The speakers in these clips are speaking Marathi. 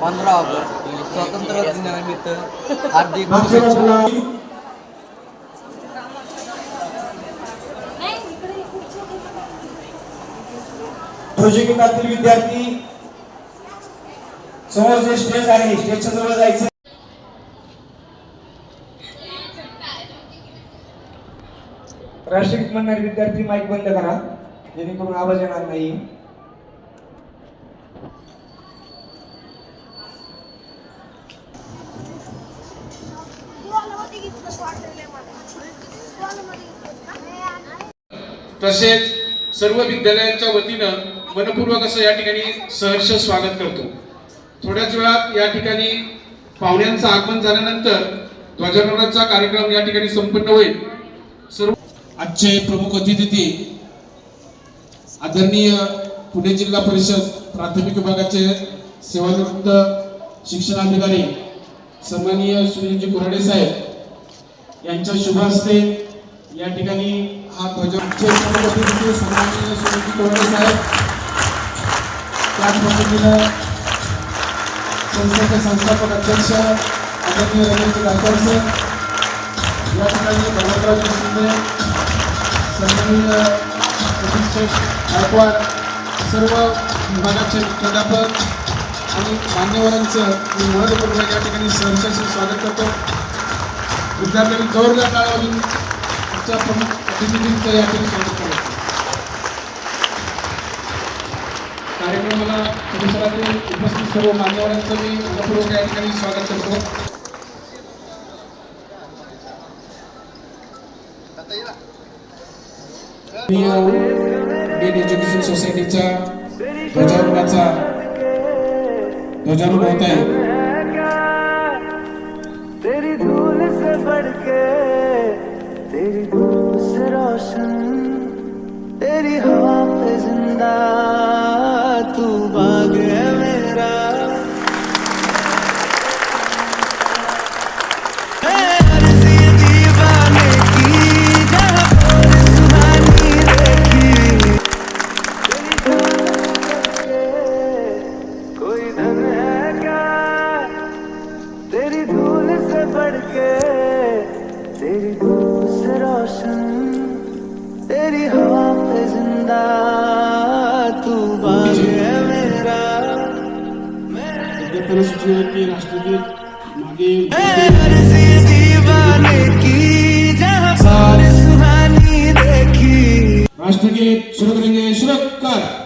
पंधरा ऑगस्ट स्वातंत्र्य दिनानिमित्त हार्दिक शुभेच्छा. गीतातील विद्यार्थी समोर जे स्टेज आहे स्टेजच्या जवळ जायचं. राष्ट्रगीत म्हणणारे विद्यार्थी माईक बंद करा जेणेकरून आवाज येणार नाही. तसेच सर्व विद्यालयांच्या वतीनं मनपूर्वक असं या ठिकाणी सहर्ष स्वागत करतो. थोड्याच वेळात या ठिकाणी पाहुण्यांचं आगमन झाल्यानंतर ध्वजारोहणाचा कार्यक्रम या ठिकाणी संपन्न होईल. सर्व आजचे प्रमुख अतिथी आदरणीय पुणे जिल्हा परिषद प्राथमिक विभागाचे सेवानिवृत्त शिक्षणाधिकारी सन्माननीय सुनीलजी कुराडे साहेब यांच्या शुभ हस्ते या ठिकाणी हा ध्वजाचे प्रमुख सन्माननीय सुनीलजी कुराडे साहेब त्याच पद्धतीनं संस्थेचे संस्थापक अध्यक्ष आदरणीय रमेश गायकवाड सर या ठिकाणी भगवंतराव शिंदे सन्माननीय अधीक्षक गायकवाड सर्व विभागाचे प्राध्यापक आणि मान्यवरांचं मी महत्त्वपूर्ण या ठिकाणी सहर्षाचे स्वागत करतो. विद्यार्थ्यांनी जोरदार टाळ्या आजच्या प्रमुख अतिथींचं या ठिकाणी स्वागत करतो. कार्यक्रमाला परिसरातील उपस्थित सर्व मान्यवरांचं मी मनपूर्वक या ठिकाणी स्वागत करतो. एज्युकेशन सोसायटीच्या ध्वजारोहणाचा ध्वजारोहण होत आहे. तेरी धूल से बढ़ के तेरी धूप देखी राष्ट्रगीत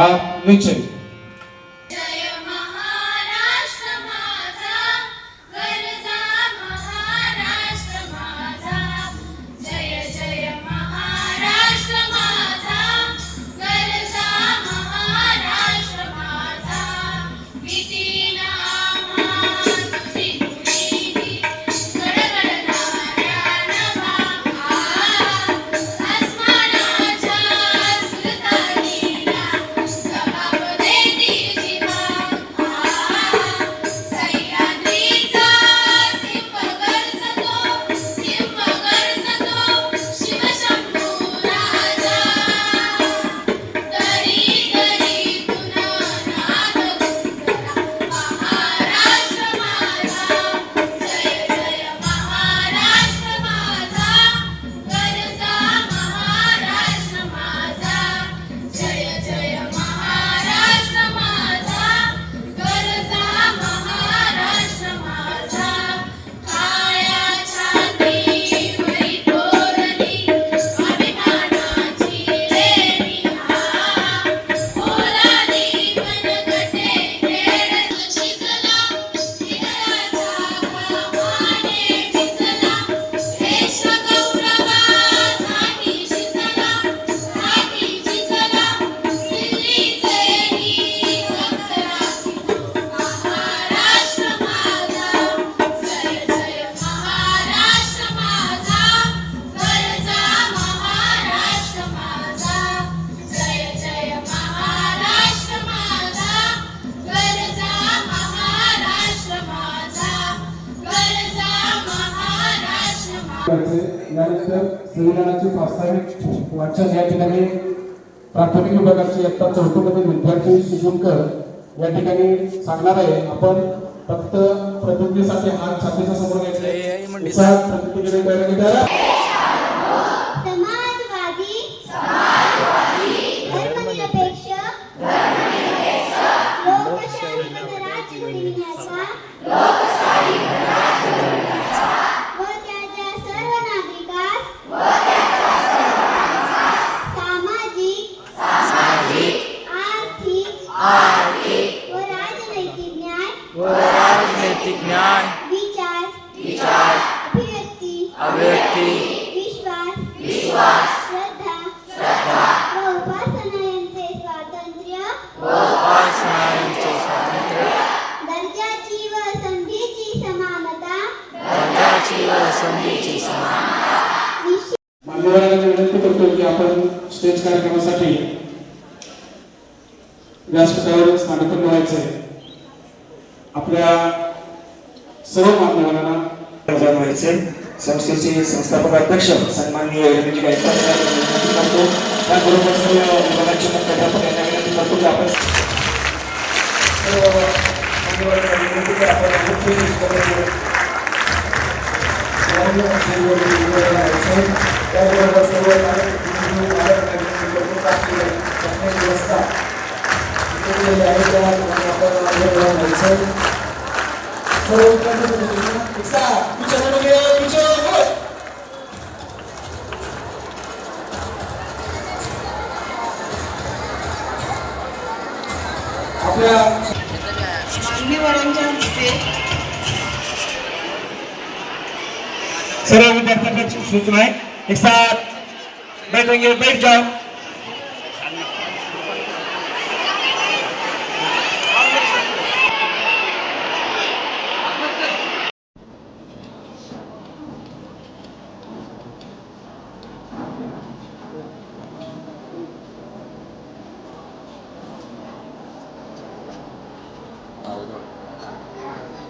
सुरू यानंतर संविधानाची प्रास्ताविक वाचन या ठिकाणी प्राथमिक विभागाचे इयत्ता चौथीमधील विद्यार्थी शिजुनकर या ठिकाणी सांगणार आहे आपण फक्त प्रतिज्ञेसाठी हात छातीच्या समोर घ्यायचे उत्साहात प्रतिज्ञेकडे अभिव्यक्ती विश्वास. श्रद्धा. व उपासना यांचे स्वातंत्र्य. दर्जाची व संधीची समानता. विशेष मान्यवरांना मी विनंती करतो की आपण स्टेज कार्यक्रमासाठी व्यासपीठावर स्थानापन्न व्हायचंय आपल्या सर्व मान्यवरांना व्हायचे. संस्थेचे संस्थापक अध्यक्ष सन्माननीय रवींद्रजी गायकवाड विनंती करतो त्याबरोबर सर्व विभागाचे मुख्याध्यापक यांना विनंती करतो की आपण सर्व त्याबरोबर सर्व व्यवस्था आहे त्या आपण कार्यकर्त्यांना सूचना है एक साथ बैठेंगे बैठ जाओ। Oh,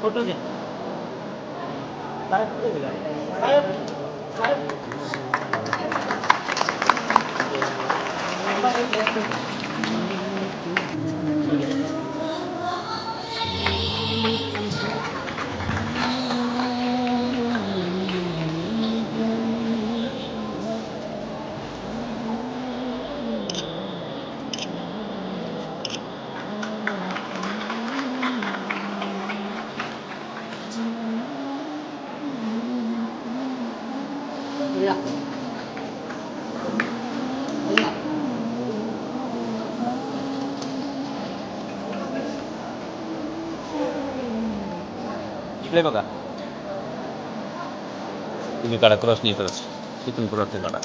小峠大丈夫。इकडे बघा. तुम्ही काढा क्रॉस नाही करत तिथून क्रॉस नाही काढा.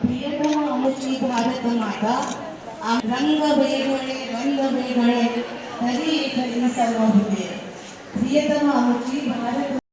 प्रियतम श्री भारत माता आम रंग वेगळे रंग वेगळे. तरी तरी सर्व होते. प्रियतम आमची भारत